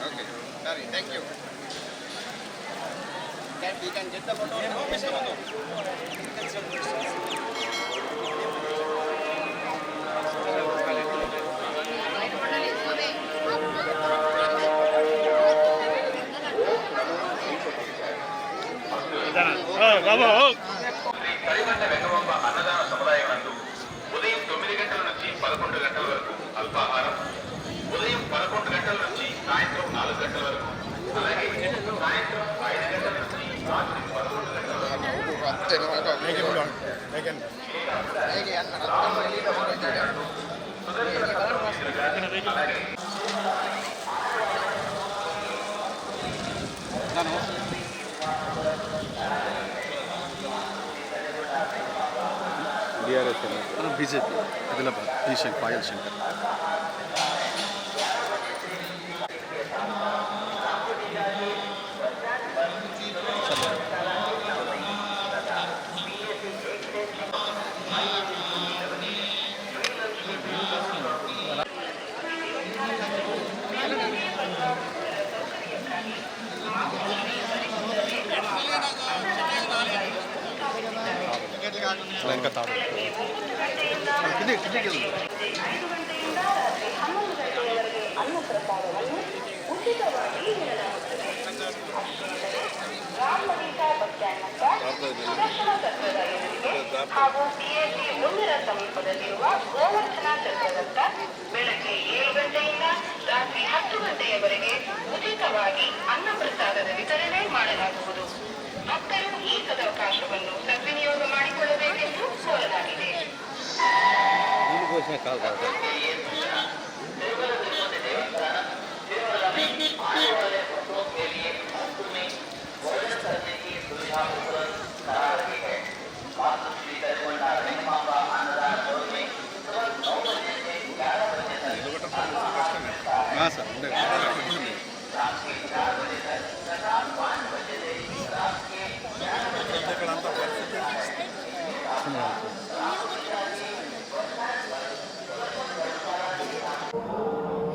Okay, sorry, thank you. Can we can get the photo? No, Mr. Madhu. కరిగంట Vengamamba అన్నదాన సముదాయం నందు ఉదయం తొమ్మిది గంటల నుంచి పదకొండు గంటల వరకు అల్పాహారం ಮತ್ತೆ ನೋಡೋಣ ಹೇಗೆ ಬಿಡೋಣ ಹೇಗೆ ಹೇಗೆ ಡಿ ಆರ್ ಎಸ್ ಬಿಜೆಪಿ ಅದಿಲ್ಲಪ್ಪ ಡಿ ಶಂಕರ್ ಪಾಯಲ್ ಶಂಕರ್ ಲಂಕ ತಾಲೂಕು ಹಾಗೂ ಸಿಎಸಿ ಮುಂದಿನ ಸಮೀಪದಲ್ಲಿರುವ ಗೋವರ್ಧನ ಚಕ್ರದತ್ತ ಬೆಳಗ್ಗೆ ಏಳು ಗಂಟೆಯಿಂದ ರಾತ್ರಿ ಹತ್ತು ಗಂಟೆಯವರೆಗೆ ಉಚಿತವಾಗಿ ಅನ್ನಪ್ರಸಾದದ ವಿತರಣೆ ಮಾಡಲಾಗುವುದು kaldı.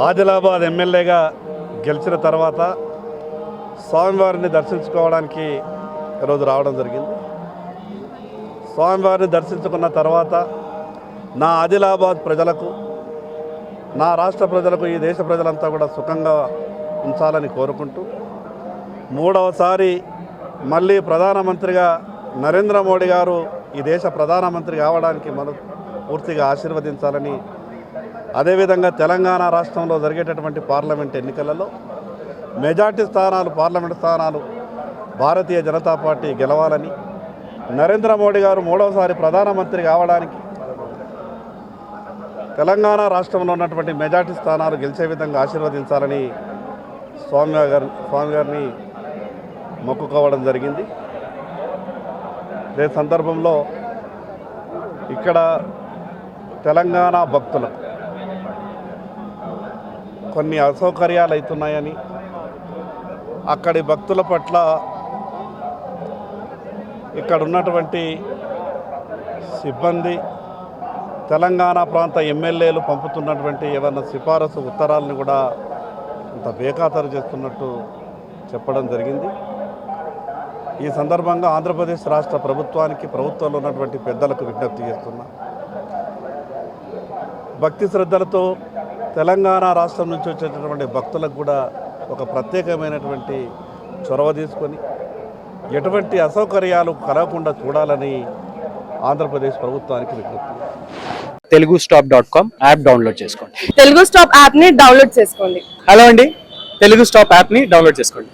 ఆదిలాబాద్ ఎమ్మెల్యేగా గెలిచిన తర్వాత స్వామివారిని దర్శించుకోవడానికి ఈరోజు రావడం జరిగింది. స్వామివారిని దర్శించుకున్న తర్వాత నా ఆదిలాబాద్ ప్రజలకు నా రాష్ట్ర ప్రజలకు ఈ దేశ ప్రజలంతా కూడా సుఖంగా ఉంచాలని కోరుకుంటూ మూడవసారి మళ్ళీ ప్రధానమంత్రిగా నరేంద్ర మోడీ గారు ఈ దేశ ప్రధానమంత్రి కావడానికి మన పూర్తిగా ఆశీర్వదించాలని అదేవిధంగా తెలంగాణ రాష్ట్రంలో జరిగేటటువంటి పార్లమెంట్ ఎన్నికలలో మెజార్టీ స్థానాలు పార్లమెంట్ స్థానాలు భారతీయ జనతా పార్టీ గెలవాలని నరేంద్ర మోడీ గారు మూడవసారి ప్రధానమంత్రి కావడానికి తెలంగాణ రాష్ట్రంలో ఉన్నటువంటి మెజార్టీ స్థానాలు గెలిచే విధంగా ఆశీర్వదించాలని స్వామి గారి స్వామి గారిని మొక్కుకోవడం జరిగింది. అదే సందర్భంలో ఇక్కడ తెలంగాణ భక్తులకు కొన్ని అసౌకర్యాలు అవుతున్నాయని అక్కడి భక్తుల పట్ల ఇక్కడ ఉన్నటువంటి సిబ్బంది తెలంగాణ ప్రాంత ఎమ్మెల్యేలు పంపుతున్నటువంటి ఏమైనా సిఫారసు ఉత్తరాలను కూడా ఇంత బేఖాతరు చేస్తున్నట్టు చెప్పడం జరిగింది. ఈ సందర్భంగా ఆంధ్రప్రదేశ్ రాష్ట్ర ప్రభుత్వానికి ప్రభుత్వంలో ఉన్నటువంటి పెద్దలకు విజ్ఞప్తి చేస్తున్నా. భక్తి శ్రద్ధలతో తెలంగాణ రాష్ట్రం నుంచి వచ్చేటటువంటి భక్తులకు కూడా ఒక ప్రత్యేకమైనటువంటి చొరవ తీసుకొని ఎటువంటి అసౌకర్యాలు కలగకుండా చూడాలని ఆంధ్రప్రదేశ్ ప్రభుత్వానికి విజ్ఞప్తి. Telugu stop dot com app download చేసుకోండి. తెలుగు స్టాప్ యాప్ని డౌన్లోడ్ చేసుకోండి. హలో అండి తెలుగు స్టాప్ యాప్ని డౌన్లోడ్ చేసుకోండి.